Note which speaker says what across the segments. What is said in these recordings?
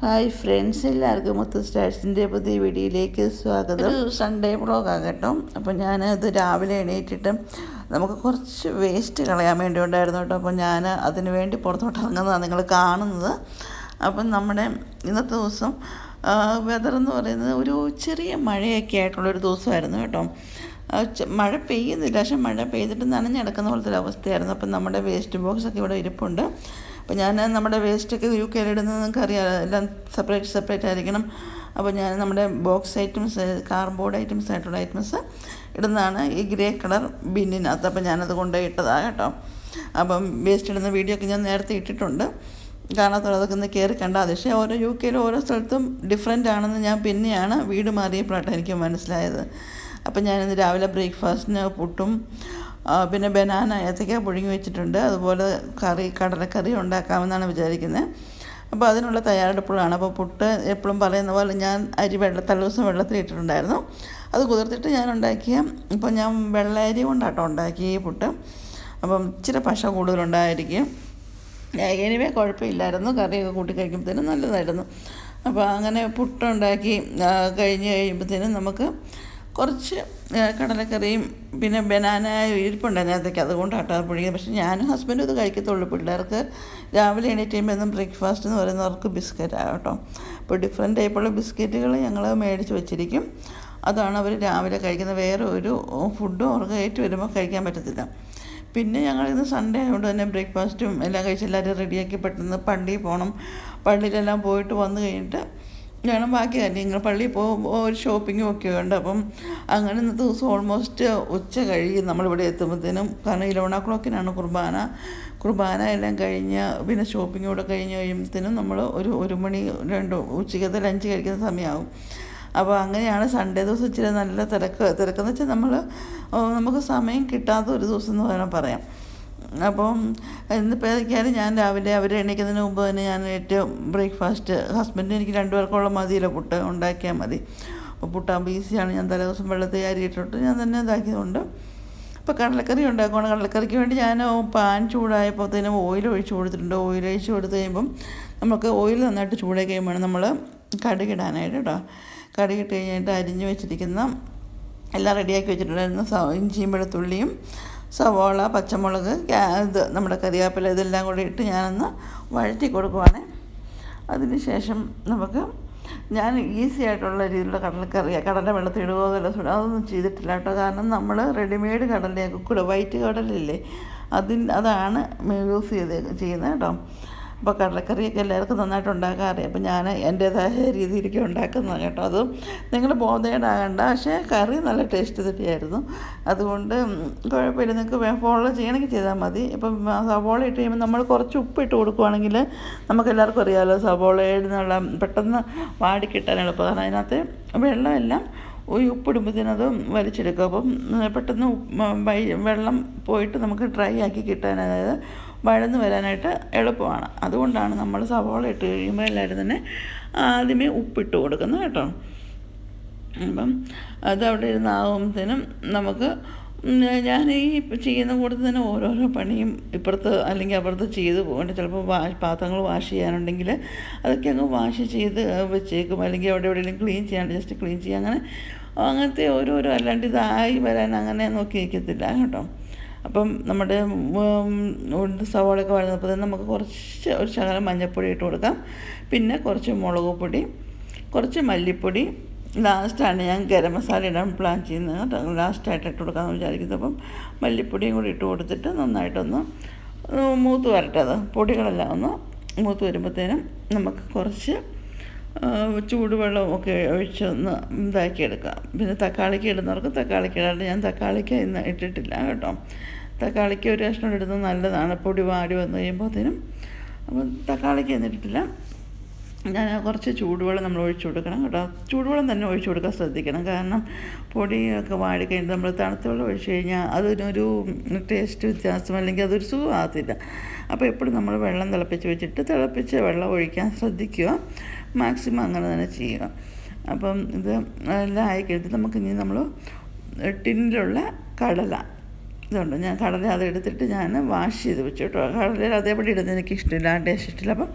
Speaker 1: Hi friends എല്ലാവർക്കും മുത്ത് സ്റ്റാഴ്സിന്റെ പുതിയ വീഡിയോയിലേക്ക് സ്വാഗതം. സൺഡേ വ്ളോഗാണ് കേട്ടോ. ഞാൻ ഇത് രാവിലെ എണീറ്റിട്ട് നമുക്ക് കുറച്ച് വേസ്റ്റ് കളയാൻ വേണ്ടി ഉണ്ടായിരുന്നു കേട്ടോ. അപ്പോൾ ഞാൻ അതിന് വേണ്ടി പുറത്തോട്ട് ഇറങ്ങുന്നതാണ് നിങ്ങൾ കാണുന്നത്. അപ്പം നമ്മുടെ ഇന്നത്തെ ദിവസം വെതർ എന്ന് പറയുന്നത് ഒരു ചെറിയ മഴയൊക്കെ ആയിട്ടുള്ളൊരു ദിവസമായിരുന്നു കേട്ടോ. മഴ പെയ്യുന്നില്ല. പക്ഷെ മഴ പെയ്തിട്ട് നനഞ്ഞിടക്കുന്ന പോലത്തെ ഒരു അവസ്ഥയായിരുന്നു. അപ്പം നമ്മുടെ വേസ്റ്റ് ബോക്സൊക്കെ ഇവിടെ ഇരിപ്പുണ്ട്. അപ്പോൾ ഞാൻ നമ്മുടെ വേസ്റ്റൊക്കെ യു കെയിലിടുന്നത് നിങ്ങൾക്ക് അറിയാം എല്ലാം സെപ്പറേറ്റ് സെപ്പറേറ്റ് ആയിരിക്കണം. അപ്പോൾ ഞാൻ നമ്മുടെ ബോക്സ് ഐറ്റംസ് കാർഡ്ബോർഡ് ഐറ്റംസ് ആയിട്ടുള്ള ഐറ്റംസ് ഇടുന്നതാണ്. ഈ ഗ്രേ കളർ ബിന്നിനകത്ത്. അപ്പോൾ ഞാനത് കൊണ്ടുപോയി ഇട്ടതാണ് കേട്ടോ. അപ്പം വേസ്റ്റ് ഇടുന്ന വീഡിയോ ഒക്കെ ഞാൻ നേരത്തെ ഇട്ടിട്ടുണ്ട്. കാണാത്തതൊക്കെ ഒന്ന് കയറി കണ്ടാൽ പക്ഷേ ഓരോ യു കെയിലും ഓരോ സ്ഥലത്തും ഡിഫറെന്റ് ആണെന്ന് ഞാൻ പിന്നെയാണ് വീട് മാറിയപ്പോഴാണ് എനിക്ക് മനസ്സിലായത്. അപ്പം ഞാനിന്ന് രാവിലെ ബ്രേക്ക്ഫാസ്റ്റിന് പുട്ടും പിന്നെ ബനാന ഏത്തക്ക പുഴുങ്ങി വെച്ചിട്ടുണ്ട്. അതുപോലെ കറി കടലക്കറി ഉണ്ടാക്കാമെന്നാണ് വിചാരിക്കുന്നത് അപ്പോൾ അതിനുള്ള തയ്യാറെടുപ്പുകളാണ് അപ്പോൾ പുട്ട് എപ്പോഴും പറയുന്ന പോലെ ഞാൻ അരി വെള്ള തലേദിവസം വെള്ളത്തിലിട്ടിട്ടുണ്ടായിരുന്നു അത് കുതിർത്തിട്ട് ഞാൻ ഉണ്ടാക്കിയ ഇപ്പോൾ ഞാൻ വെള്ള അരി കൊണ്ടാട്ടോ ഉണ്ടാക്കി ഈ പുട്ട്. അപ്പം ഇച്ചിരി പശ കൂടുതലുണ്ടായിരിക്കും. എനിവേ കുഴപ്പമില്ലായിരുന്നു. കറിയൊക്കെ കൂട്ടി കഴിക്കുമ്പോഴത്തേനും നല്ലതായിരുന്നു. അപ്പോൾ അങ്ങനെ പുട്ടുണ്ടാക്കി കഴിഞ്ഞ് കഴിയുമ്പോഴത്തേനും നമുക്ക് കുറച്ച് കടലക്കറിയും പിന്നെ ബനാന ഇരിപ്പുണ്ട് അതിനകത്തേക്ക്. അതുകൊണ്ട് അത് പൊഴിക്കുക പക്ഷേ ഞാനും ഹസ്ബൻഡും ഇത് കഴിക്കത്തുള്ളൂ. പിള്ളേർക്ക് രാവിലെ എണീറ്റ് എന്നും ബ്രേക്ക്ഫാസ്റ്റ് എന്ന് പറയുന്നവർക്ക് ബിസ്ക്കറ്റാണ് കേട്ടോ. അപ്പോൾ ഡിഫറെന്റ് ടൈപ്പുള്ള ബിസ്ക്കറ്റുകൾ ഞങ്ങൾ മേടിച്ച് വെച്ചിരിക്കും. അതാണ് അവർ രാവിലെ കഴിക്കുന്ന. വേറെ ഒരു ഫുഡും അവർക്ക് ഏറ്റു വരുമ്പോൾ കഴിക്കാൻ പറ്റത്തില്ല. പിന്നെ ഞങ്ങൾ ഇന്ന് സൺഡേ ആയതുകൊണ്ട് തന്നെ ബ്രേക്ക്ഫാസ്റ്റും എല്ലാം കഴിച്ച് എല്ലാവരും റെഡിയാക്കി പെട്ടെന്ന് പള്ളിയിൽ പോകണം. പള്ളിയിലെല്ലാം പോയിട്ട് വന്നു കഴിഞ്ഞിട്ട് വേണം ബാക്കി ഞങ്ങൾ പള്ളിയിൽ പോകുമ്പോൾ ഒരു ഷോപ്പിങ്ങും ഒക്കെ ഉണ്ട്. അപ്പം അങ്ങനെ ഇന്നത്തെ ദിവസം ഓൾമോസ്റ്റ് ഉച്ച കഴിയും. നമ്മളിവിടെ എത്തുമ്പോഴത്തേനും കാരണം ഇലവൺ ഓ ക്ലോക്കിനാണ് കുർബാന. കുർബാന എല്ലാം കഴിഞ്ഞ് പിന്നെ ഷോപ്പിംഗ് കൂടെ കഴിഞ്ഞ് കഴിയുമ്പോഴത്തേനും നമ്മൾ ഒരു ഒരു മണി രണ്ട് ഉച്ചയ്ക്കത്തെ ലഞ്ച് കഴിക്കുന്ന സമയമാകും അപ്പോൾ അങ്ങനെയാണ് സൺഡേ ദിവസം ഇച്ചിരി നല്ല തിരക്ക്. തിരക്കെന്ന് വെച്ചാൽ നമ്മൾ നമുക്ക് സമയം കിട്ടാത്ത ഒരു ദിവസം എന്ന് വേണം പറയാം. അപ്പം ഇന്നിപ്പോൾ ഏതൊക്കെയായാലും ഞാൻ രാവിലെ അവർ എണീക്കുന്നതിന് മുമ്പ് തന്നെ ഞാൻ ഏറ്റവും ബ്രേക്ക്ഫാസ്റ്റ് ഹസ്ബൻഡിന് എനിക്ക് രണ്ടു പേർക്കുള്ള മതിയല്ലോ പുട്ട് ഉണ്ടാക്കിയാൽ മതി. പുട്ടാകുമ്പോൾ ഈസിയാണ് ഞാൻ തലേ ദിവസം വെള്ളത്തിൽ അരിയിട്ടിട്ട് ഞാൻ തന്നെ ഇതാക്കിയതുകൊണ്ട് ഇപ്പോൾ കടലക്കറി ഉണ്ടാക്കുകയാണ് കടലക്കറിക്ക് വേണ്ടി ഞാൻ പാൻ ചൂടായപ്പോഴത്തേനും ഓയിൽ ഒഴിച്ച് കൊടുത്തിട്ടുണ്ട്. ഓയിൽ ഒഴിച്ച് കൊടുത്ത് കഴിയുമ്പം നമുക്ക് ഓയിൽ നന്നായിട്ട് ചൂടായി കഴിയുമ്പോൾ നമ്മൾ കടുകിടാനായിട്ട് കേട്ടോ. കടുകിട്ട് കഴിഞ്ഞിട്ട് അരിഞ്ഞ് വെച്ചിരിക്കുന്ന എല്ലാം റെഡിയാക്കി വെച്ചിട്ടുണ്ടായിരുന്നു. ഇഞ്ചിയും വെളുത്തുള്ളിയും സവോള പച്ചമുളക് ഇത് നമ്മുടെ കറിവേപ്പില ഇതെല്ലാം കൂടി ഇട്ട് ഞാനൊന്ന് വഴറ്റി കൊടുക്കുവാണ്. അതിന് ശേഷം നമുക്ക് ഞാൻ ഈസി ആയിട്ടുള്ള രീതിയിലുള്ള കടലക്കറി കടല വെള്ളത്തിൽ ഇടുകയോ സുട അതൊന്നും ചെയ്തിട്ടില്ല കേട്ടോ. കാരണം നമ്മൾ റെഡിമെയ്ഡ് കടലയൊക്കെ കൂടെ വൈറ്റ് കടലില്ലേ അതിൻ അതാണ് യൂസ് ചെയ്ത് ചെയ്യുന്നത് കേട്ടോ. അപ്പോൾ കടലക്കറിയൊക്കെ എല്ലാവർക്കും നന്നായിട്ട് ഉണ്ടാക്കാൻ അറിയാം അപ്പോൾ ഞാൻ എന്റേതായ രീതിയിലേക്ക് ഉണ്ടാക്കുന്നത് കേട്ടോ. അതും നിങ്ങൾ ബോധേഡാകണ്ട പക്ഷേ കറി നല്ല ടേസ്റ്റ് തന്നെയായിരുന്നു അതുകൊണ്ട് കുഴപ്പമില്ല. നിങ്ങൾക്ക് ഫോളോ ചെയ്യണമെങ്കിൽ ചെയ്താൽ മതി. ഇപ്പം സവോള ഇട്ട് കഴിയുമ്പോൾ നമ്മൾ കുറച്ച് ഉപ്പ് ഇട്ട് കൊടുക്കുവാണെങ്കിൽ നമുക്ക് എല്ലാവർക്കും അറിയാമല്ലോ സവോളയിൽ നിന്നുള്ള പെട്ടെന്ന് വാടിക്കിട്ടാൻ എളുപ്പം. കാരണം അതിനകത്ത് വെള്ളമെല്ലാം ഈ ഉപ്പിടുമ്പോഴത്തേനത് വലിച്ചെടുക്കും. അപ്പം പെട്ടെന്ന് വെള്ളം പോയിട്ട് നമുക്ക് ഡ്രൈ ആക്കി കിട്ടാൻ അതായത് വഴന്ന് വരാനായിട്ട് എളുപ്പമാണ്. അതുകൊണ്ടാണ് നമ്മൾ സവാള ഇട്ട് കഴിയുമ്പോൾ എല്ലാവരും തന്നെ ആദ്യമേ ഉപ്പിട്ട് കൊടുക്കുന്നത് കേട്ടോ. അപ്പം അത് അവിടെ ഇരുന്നാകുമ്പോഴത്തേനും നമുക്ക് ഞാൻ ഈ ചെയ്യുന്ന കൂട്ടത്തിൽ തന്നെ ഓരോരോ പണിയും ഇപ്പുറത്ത് അല്ലെങ്കിൽ അപ്പുറത്ത് ചെയ്ത് പോകേണ്ട. ചിലപ്പോൾ വാ പാത്രങ്ങൾ വാഷ് ചെയ്യാനുണ്ടെങ്കിൽ അതൊക്കെ അങ്ങ് വാഷ് ചെയ്ത് വെച്ചേക്കും. അല്ലെങ്കിൽ അവിടെ എവിടെയെങ്കിലും ക്ലീൻ ചെയ്യാണ്ട് ജസ്റ്റ് ക്ലീൻ ചെയ്യുക അങ്ങനെ അങ്ങനത്തെ ഓരോരോ അല്ലാണ്ട് ഇതായി വരാൻ അങ്ങനെ നോക്കി നിൽക്കത്തില്ല കേട്ടോ. അപ്പം നമ്മുടെ സവാളയൊക്കെ വഴന്നപ്പോൾ തന്നെ നമുക്ക് കുറച്ച് ഒരു ശകലം മഞ്ഞൾപ്പൊടി ഇട്ട് കൊടുക്കാം. പിന്നെ കുറച്ച് മുളക് പൊടി കുറച്ച് മല്ലിപ്പൊടി. ലാസ്റ്റാണ് ഞാൻ ഗരം മസാല ഇടാൻ പ്ലാൻ ചെയ്യുന്നത് ലാസ്റ്റായിട്ട് ഇട്ട് കൊടുക്കാമെന്ന് വിചാരിക്കുന്നത് അപ്പം മല്ലിപ്പൊടിയും കൂടി ഇട്ട് കൊടുത്തിട്ട് നന്നായിട്ടൊന്ന് മൂത്ത് വരട്ടെ പൊടികളെല്ലാം ഒന്ന് മൂത്ത് വരുമ്പോഴത്തേനും നമുക്ക് കുറച്ച് ആ, ചൂടുവെള്ളം ഒക്കെ ഒഴിച്ചൊന്ന് ഇതാക്കിയെടുക്കാം പിന്നെ തക്കാളിക്ക് ഇടുന്നവർക്ക് തക്കാളിക്ക് ഇടാണ്ട് ഞാൻ തക്കാളിക്ക് ഇന്ന് ഇട്ടിട്ടില്ല കേട്ടോ. തക്കാളിക്ക് ഒരു കഷ്ണം ഇടുന്നത് നല്ലതാണ്. പൊടി വാടി വന്നു കഴിയുമ്പോഴത്തേനും അപ്പം തക്കാളിക്ക് ഇന്നിട്ടിട്ടില്ല ഞാൻ കുറച്ച് ചൂടുവെള്ളം നമ്മൾ ഒഴിച്ചു കൊടുക്കണം കേട്ടോ. ചൂടുവെള്ളം തന്നെ ഒഴിച്ചു കൊടുക്കാൻ ശ്രദ്ധിക്കണം. കാരണം പൊടിയൊക്കെ വാടി കഴിഞ്ഞാൽ നമ്മൾ തണുത്ത വെള്ളം ഒഴിച്ച് കഴിഞ്ഞാൽ അതിനൊരു ടേസ്റ്റ് വ്യത്യാസം അല്ലെങ്കിൽ അതൊരു സുഖമാകത്തില്ല. അപ്പോൾ എപ്പോഴും നമ്മൾ വെള്ളം തിളപ്പിച്ച് വെച്ചിട്ട് തിളപ്പിച്ച് വെള്ളം ഒഴിക്കാൻ ശ്രദ്ധിക്കുക. മാക്സിമം അങ്ങനെ തന്നെ ചെയ്യുക. അപ്പം ഇത് എല്ലാം ആയി കഴിഞ്ഞിട്ട് നമുക്ക് ഇനി നമ്മൾ ടിന്നിലുള്ള കടല. ഇതുണ്ട്. ഞാൻ കടല അത് എടുത്തിട്ട് ഞാൻ വാഷ് ചെയ്ത് വെച്ചു കേട്ടോ. കടല അതേപടി ഇടുന്നത് എനിക്ക് ഇഷ്ടമില്ല ടേസ്റ്റ് ഇഷ്ടമില്ല. അപ്പം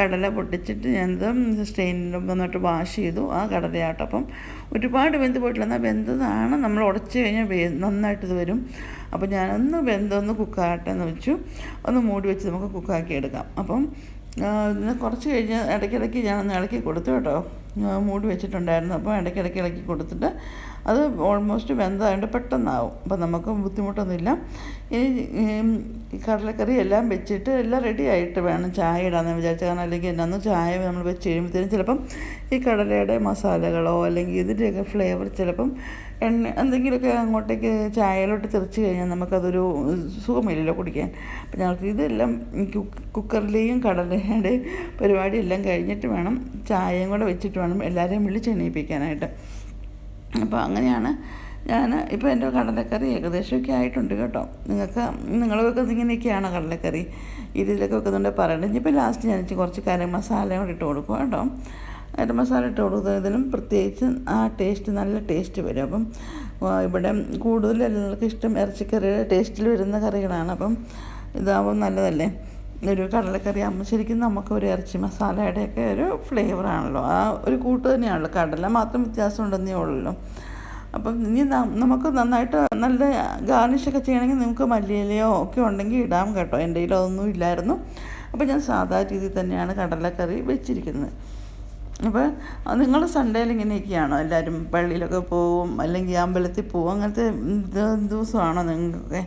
Speaker 1: കടല പൊട്ടിച്ചിട്ട് ഞാനിത് സ്റ്റെയിനിലും വന്നിട്ട് വാഷ് ചെയ്തു. ആ കടലയാട്ടോ. അപ്പം ഒരുപാട് വെന്ത് പോയിട്ടില്ല. എന്നാൽ വെന്തതാണ്. നമ്മൾ ഉടച്ച് കഴിഞ്ഞാൽ വേ നന്നായിട്ട് ഇത് വരും. അപ്പം ഞാനൊന്ന് വെന്തൊന്ന് കുക്കാകട്ടെ എന്ന് വെച്ചു. ഒന്ന് മൂടി വെച്ച് നമുക്ക് കുക്കാക്കി എടുക്കാം. അപ്പം കുറച്ച് കഴിഞ്ഞ് ഇടയ്ക്കിടയ്ക്ക് ഞാനൊന്ന് ഇളക്കി കൊടുത്തു കേട്ടോ. മൂടി വെച്ചിട്ടുണ്ടായിരുന്നു. അപ്പോൾ ഇടയ്ക്കിടയ്ക്ക് ഇളക്കി കൊടുത്തിട്ട് അത് ഓൾമോസ്റ്റ് വെന്തതായതുകൊണ്ട് പെട്ടെന്നാവും. അപ്പം നമുക്ക് ബുദ്ധിമുട്ടൊന്നുമില്ല. ഇനി കടലക്കറി എല്ലാം വെച്ചിട്ട് എല്ലാം റെഡി ആയിട്ട് വേണം ചായ ഇടാമെന്ന് വിചാരിച്ച കാരണം അല്ലെങ്കിൽ എന്നാന്ന് ചായ നമ്മൾ വെച്ച് കഴിയുമ്പോഴത്തേനും ചിലപ്പം ഈ കടലയുടെ മസാലകളോ അല്ലെങ്കിൽ ഇതിന്റെയൊക്കെ ഫ്ലേവർ ചിലപ്പം എണ്ണ എന്തെങ്കിലുമൊക്കെ അങ്ങോട്ടേക്ക് ചായയിലോട്ട് തെറിച്ച് കഴിഞ്ഞാൽ നമുക്കതൊരു സുഖമില്ലല്ലോ കുടിക്കാൻ. അപ്പം ഞങ്ങൾക്ക് ഇതെല്ലാം കുക്ക് കുക്കറിലെയും കടലയുടെയും പരിപാടി എല്ലാം കഴിഞ്ഞിട്ട് വേണം ചായയും കൂടെ വെച്ചിട്ട് വേണം എല്ലാവരെയും വിളിച്ചെണീപ്പിക്കാനായിട്ട് അപ്പോൾ അങ്ങനെയാണ് ഞാൻ ഇപ്പോൾ എന്റെ കടലക്കറി ഏകദേശമൊക്കെ ആയിട്ടുണ്ട് കേട്ടോ. നിങ്ങൾക്ക് നിങ്ങൾ വെക്കുന്നത് ഇങ്ങനെയൊക്കെയാണ് കടലക്കറി ഇതിലൊക്കെ വെക്കുന്നുണ്ട് പറയണം ഇനിയിപ്പോൾ ലാസ്റ്റ് ഞാൻ കുറച്ച് കരം മസാല കൂടി ഇട്ട് കൊടുക്കും കേട്ടോ. കരം മസാല ഇട്ട് കൊടുക്കുന്നതിലും പ്രത്യേകിച്ച് ആ ടേസ്റ്റ് നല്ല ടേസ്റ്റ് വരും. അപ്പം ഇവിടെ കൂടുതൽ എല്ലാവർക്കും ഇഷ്ടം ഇറച്ചിക്കറിയുടെ ടേസ്റ്റിൽ വരുന്ന കറികളാണ്. അപ്പം ഇതാവും നല്ലതല്ലേ? ഒരു കടലക്കറി. ആകുമ്പോൾ ശരിക്കും നമുക്ക് ഒരു ഇറച്ചി മസാലയുടെയൊക്കെ ഒരു ഫ്ലേവറാണല്ലോ ആ ഒരു കൂട്ട് തന്നെയാണല്ലോ. കടല മാത്രം വ്യത്യാസം ഉണ്ടെന്നേ ഉള്ളൂ. അപ്പം ഇനി നമുക്ക് നന്നായിട്ട് നല്ല ഗാർണിഷൊക്കെ ചെയ്യണമെങ്കിൽ നിങ്ങൾക്ക് മല്ലിയിലയോ ഒക്കെ ഉണ്ടെങ്കിൽ ഇടാം കേട്ടോ. എന്റെ കയ്യിൽ അതൊന്നും ഇല്ലായിരുന്നു. അപ്പോൾ ഞാൻ സാധാ രീതിയിൽ തന്നെയാണ് കടലക്കറി വെച്ചിരിക്കുന്നത്. അപ്പോൾ നിങ്ങൾ സൺഡേയിൽ ഇങ്ങനെയൊക്കെയാണോ? എല്ലാവരും പള്ളിയിലൊക്കെ പോവും അല്ലെങ്കിൽ അമ്പലത്തിൽ പോവും അങ്ങനത്തെ ദിവസമാണോ നിങ്ങൾക്കൊക്കെ?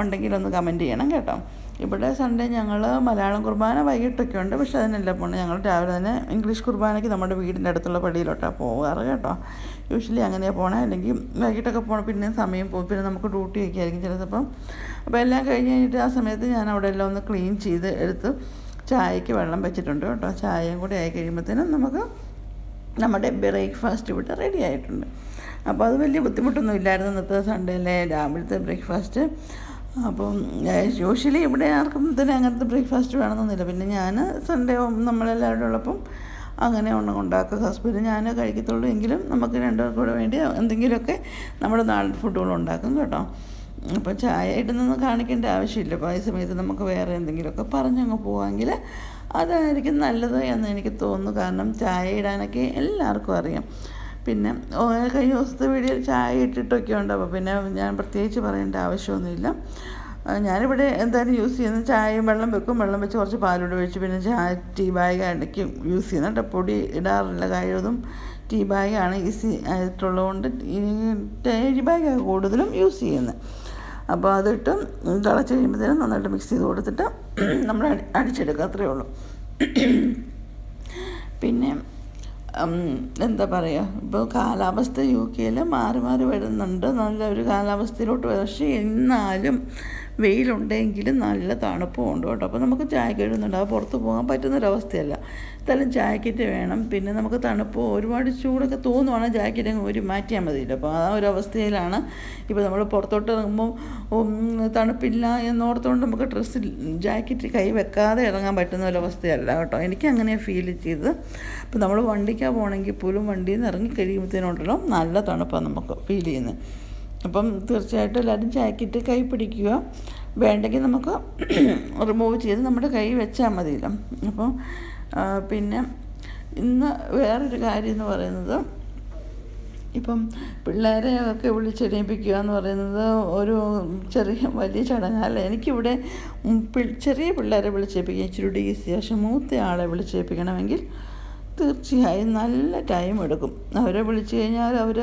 Speaker 1: ഉണ്ടെങ്കിൽ ഒന്ന് കമന്റ് ചെയ്യണം കേട്ടോ. ഇവിടെ സൺഡേ ഞങ്ങൾ മലയാളം കുർബാന വൈകിട്ടൊക്കെ ഉണ്ട് പക്ഷെ അതിനെല്ലാം പോകണം ഞങ്ങൾ രാവിലെ തന്നെ ഇംഗ്ലീഷ് കുർബാനയ്ക്ക് നമ്മുടെ വീടിന്റെ അടുത്തുള്ള പള്ളിയിലോട്ടാണ് പോകാറ് കേട്ടോ. യൂഷ്വലി അങ്ങനെയാണ് പോണേ. അല്ലെങ്കിൽ വൈകിട്ടൊക്കെ പോകണം പിന്നെ സമയം പോകും. പിന്നെ നമുക്ക് ഡ്യൂട്ടി ഒക്കെ ആയിരിക്കും ചിലപ്പം അപ്പോൾ എല്ലാം കഴിഞ്ഞ് കഴിഞ്ഞിട്ട് ആ സമയത്ത് ഞാൻ അവിടെ എല്ലാം ഒന്ന് ക്ലീൻ ചെയ്ത് എടുത്ത് ചായക്ക് വെള്ളം വെച്ചിട്ടുണ്ട് കേട്ടോ. ചായയും കൂടി ആയി കഴിയുമ്പോഴത്തേനും നമുക്ക് നമ്മുടെ ബ്രേക്ക്ഫാസ്റ്റ് ഇവിടെ റെഡി ആയിട്ടുണ്ട്. അപ്പോൾ അത് വലിയ ബുദ്ധിമുട്ടൊന്നും ഇല്ലായിരുന്നു. ഇന്നത്തെ സൺഡേയിലെ രാവിലത്തെ ബ്രേക്ക്ഫാസ്റ്റ്. അപ്പം യൂഷ്വലി ഇവിടെ ആർക്കും തന്നെ അങ്ങനത്തെ ബ്രേക്ക്ഫാസ്റ്റ് വേണമെന്നൊന്നുമില്ല. പിന്നെ ഞാൻ സൺഡേ നമ്മളെല്ലാവരും ഉള്ളപ്പം അങ്ങനെ ഒന്നും ഉണ്ടാക്കുക ഹസ്ബൻഡ് ഞാൻ കഴിക്കത്തുള്ളൂ എങ്കിലും നമുക്ക് രണ്ടുപേർക്കും കൂടെ വേണ്ടി എന്തെങ്കിലുമൊക്കെ നമ്മുടെ നാടൻ ഫുഡുകൾ ഉണ്ടാക്കും കേട്ടോ. അപ്പോൾ ചായ ഇടുന്നൊന്നും കാണിക്കേണ്ട ആവശ്യമില്ല. അപ്പോൾ ഈ സമയത്ത് നമുക്ക് വേറെ എന്തെങ്കിലുമൊക്കെ പറഞ്ഞങ്ങ് പോവാമെങ്കിൽ അതായിരിക്കും നല്ലത് എന്ന് എനിക്ക് തോന്നുന്നു. കാരണം ചായ ഇടാനൊക്കെ എല്ലാവർക്കും അറിയാം. പിന്നെ കഴിഞ്ഞ ദിവസത്തെ വീഡിയോയിൽ ചായ ഇട്ടിട്ടൊക്കെ ഉണ്ട്. അപ്പോൾ പിന്നെ ഞാൻ പ്രത്യേകിച്ച് പറയേണ്ട ആവശ്യമൊന്നുമില്ല. ഞാനിവിടെ എന്തായാലും യൂസ് ചെയ്യുന്നത് ചായയും വെള്ളം വെക്കും. വെള്ളം വെച്ച് കുറച്ച് പാലൂടെ ഒഴിച്ച് പിന്നെ ചായ ടീ ബാഗ് ഇടയ്ക്ക് യൂസ് ചെയ്യുന്നത് കേട്ടോ. പൊടി ഇടാറില്ല കഴിവതും ടീ ബാഗാണ് ഈസി ആയിട്ടുള്ളതുകൊണ്ട് ടീ ബാഗാണ് കൂടുതലും യൂസ് ചെയ്യുന്നത് അപ്പോൾ അതിട്ട് തിളച്ച് കഴിയുമ്പോഴത്തേനും നന്നായിട്ട് മിക്സ് ചെയ്ത് കൊടുത്തിട്ട് നമ്മൾ അടി അടിച്ചെടുക്കുക. അത്രയേ ഉള്ളൂ. പിന്നെ എന്താ പറയുക ഇപ്പോൾ കാലാവസ്ഥ യു കെയിൽ മാറി മാറി വരുന്നുണ്ട്. നല്ല ഒരു കാലാവസ്ഥയിലോട്ട് പക്ഷേ എന്നാലും വെയിലുണ്ടെങ്കിലും നല്ല തണുപ്പും ഉണ്ട് കേട്ടോ. അപ്പോൾ നമുക്ക് ചായ കഴിയുന്നുണ്ട് അത് പുറത്ത് പോകാൻ പറ്റുന്നൊരവസ്ഥയല്ല. എന്തായാലും ജാക്കറ്റ് വേണം. പിന്നെ നമുക്ക് തണുപ്പ് ഒരുപാട് ചൂടൊക്കെ തോന്നുവാണെങ്കിൽ ജാക്കറ്റ് അങ്ങ് ഒരു മാറ്റിയാൽ മതിയില്ല. അപ്പോൾ ആ ഒരു അവസ്ഥയിലാണ് ഇപ്പോൾ നമ്മൾ പുറത്തോട്ട് ഇറങ്ങുമ്പോൾ തണുപ്പില്ല എന്നോർത്തുകൊണ്ട് നമുക്ക് ഡ്രസ്സ് ജാക്കറ്റ് കൈ വെക്കാതെ ഇറങ്ങാൻ പറ്റുന്ന ഒരവസ്ഥയല്ല കേട്ടോ. എനിക്ക് അങ്ങനെ ഫീൽ ചെയ്തത്. അപ്പോൾ നമ്മൾ വണ്ടിക്കാണ് പോകണമെങ്കിൽ പോലും വണ്ടിയിൽ നിന്ന് ഇറങ്ങി കഴിയുമ്പോഴത്തേനുണ്ടല്ലോ നല്ല തണുപ്പാണ് നമുക്ക് ഫീൽ ചെയ്യുന്നത്. അപ്പം തീർച്ചയായിട്ടും എല്ലാവരും ജാക്കറ്റ് കൈ പിടിക്കുക. വേണ്ടെങ്കിൽ നമുക്ക് റിമൂവ് ചെയ്ത് നമ്മുടെ കൈ വെച്ചാൽ മതിയല്ലോ. അപ്പം പിന്നെ ഇന്ന് വേറൊരു കാര്യം എന്ന് പറയുന്നത് ഇപ്പം പിള്ളേരെ ഒക്കെ വിളിച്ചെണീപ്പിക്കുക എന്ന് പറയുന്നത് ഒരു ചെറിയ വലിയ ചടങ്ങല്ല. എനിക്കിവിടെ ചെറിയ പിള്ളേരെ വിളിച്ചേപ്പിക്കുക ഇച്ചിരി ഡി പക്ഷെ മൂത്ത ആളെ വിളിച്ചേൽപ്പിക്കണമെങ്കിൽ തീർച്ചയായും നല്ല ടൈം എടുക്കും. അവരെ വിളിച്ചു കഴിഞ്ഞാൽ അവർ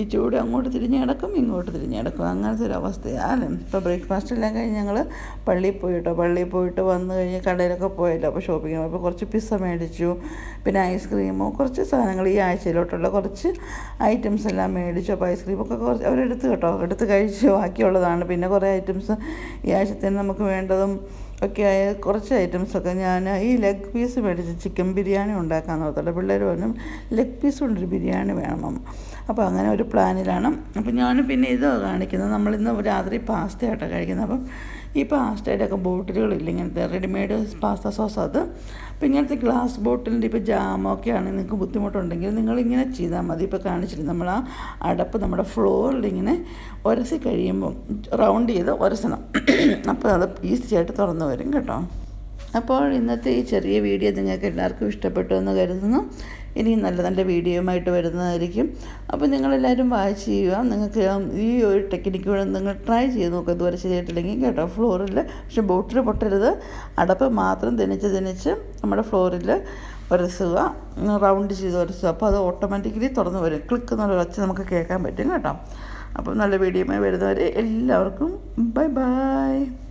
Speaker 1: ഈ ചൂട് അങ്ങോട്ട് തിരിഞ്ഞ് കിടക്കും ഇങ്ങോട്ട് തിരിഞ്ഞ് കിടക്കും അങ്ങനത്തെ ഒരു അവസ്ഥയാണ് ഇപ്പോൾ ബ്രേക്ക്ഫാസ്റ്റ് എല്ലാം കഴിഞ്ഞ് ഞങ്ങൾ പള്ളിയിൽ പോയിട്ടോ പള്ളിയിൽ പോയിട്ട് വന്നു കഴിഞ്ഞ് കടയിലൊക്കെ പോയല്ലോ അപ്പോൾ ഷോപ്പിങ്ങിന് പോയപ്പോൾ കുറച്ച് പിസ്സ മേടിച്ചു പിന്നെ ഐസ്ക്രീമോ കുറച്ച് സാധനങ്ങൾ ഈ ആഴ്ചയിലോട്ടുള്ള കുറച്ച് ഐറ്റംസ് എല്ലാം മേടിച്ചു. അപ്പോൾ ഐസ്ക്രീമൊക്കെ കുറച്ച് അവരെടുത്ത് കേട്ടോ എടുത്ത് കഴിച്ച് ബാക്കിയുള്ളതാണ്. പിന്നെ കുറേ ഐറ്റംസ് ഈ ആഴ്ചത്തേന് നമുക്ക് വേണ്ടതും ഒക്കെ ആയ കുറച്ച് ഐറ്റംസൊക്കെ ഞാൻ ഈ ലെഗ് പീസ് മേടിച്ച് ചിക്കൻ ബിരിയാണി ഉണ്ടാക്കാൻ നോക്കത്തുള്ളൂ പിള്ളേർ പറഞ്ഞു ലെഗ് പീസ് കൊണ്ടൊരു ബിരിയാണി വേണം അമ്മ. അപ്പോൾ അങ്ങനെ ഒരു പ്ലാനിലാണ്. അപ്പോൾ ഞാൻ പിന്നെ ഇത് കാണിക്കുന്നത്. നമ്മളിന്ന് രാത്രി പാസ്ത ആയിട്ടാണ് കഴിക്കുന്നത്. അപ്പം ഈ പാസ്തയുടെയൊക്കെ ബോട്ടിലുകളില്ല ഇങ്ങനത്തെ റെഡിമെയ്ഡ് പാസ്ത സോസ് അത് അപ്പോൾ ഇങ്ങനത്തെ ഗ്ലാസ് ബോട്ടിലിന്റെ ഇപ്പോൾ ജാമൊക്കെ ആണെങ്കിൽ നിങ്ങൾക്ക് ബുദ്ധിമുട്ടുണ്ടെങ്കിൽ നിങ്ങൾ ഇങ്ങനെ ചെയ്താൽ മതി. ഇപ്പോൾ കാണിച്ചിട്ട് നമ്മൾ ആ അടപ്പ് നമ്മുടെ ഫ്ലോറിൽ ഇങ്ങനെ ഉരസി കഴിയുമ്പോൾ റൗണ്ട് ചെയ്ത് ഉരസണം അപ്പോൾ അത് ഈസി ആയിട്ട് തുറന്നു വരും കേട്ടോ. അപ്പോൾ ഇന്നത്തെ ഈ ചെറിയ വീഡിയോ നിങ്ങൾക്ക് എല്ലാവർക്കും ഇഷ്ടപ്പെട്ടു എന്ന് കരുതുന്നു. ഇനിയും നല്ല നല്ല വീഡിയോയുമായിട്ട് വരുന്നതായിരിക്കും. അപ്പോൾ നിങ്ങളെല്ലാവരും വാച്ച് ചെയ്യുക. നിങ്ങൾക്ക് ഈ ഒരു ടെക്നിക്ക് നിങ്ങൾ ട്രൈ ചെയ്ത് നോക്കുക ഇതുവരെ ചെയ്തിട്ടില്ലെങ്കിൽ കേട്ടോ ഫ്ലോറിൽ പക്ഷെ ബോട്ടിൽ പൊട്ടരുത്. അടപ്പ് മാത്രം തിനിച്ച് തിനിച്ച് നമ്മുടെ ഫ്ലോറിൽ ഉരസുക റൗണ്ട് ചെയ്ത് ഉരസുക അപ്പോൾ അത് ഓട്ടോമാറ്റിക്കലി തുറന്നു വരും. ക്ലിക്ക് എന്നുള്ള ഒച്ച നമുക്ക് കേൾക്കാൻ പറ്റും കേട്ടോ. അപ്പം നല്ല വീഡിയോമായി വരുന്നവരെ എല്ലാവർക്കും ബൈ ബൈ.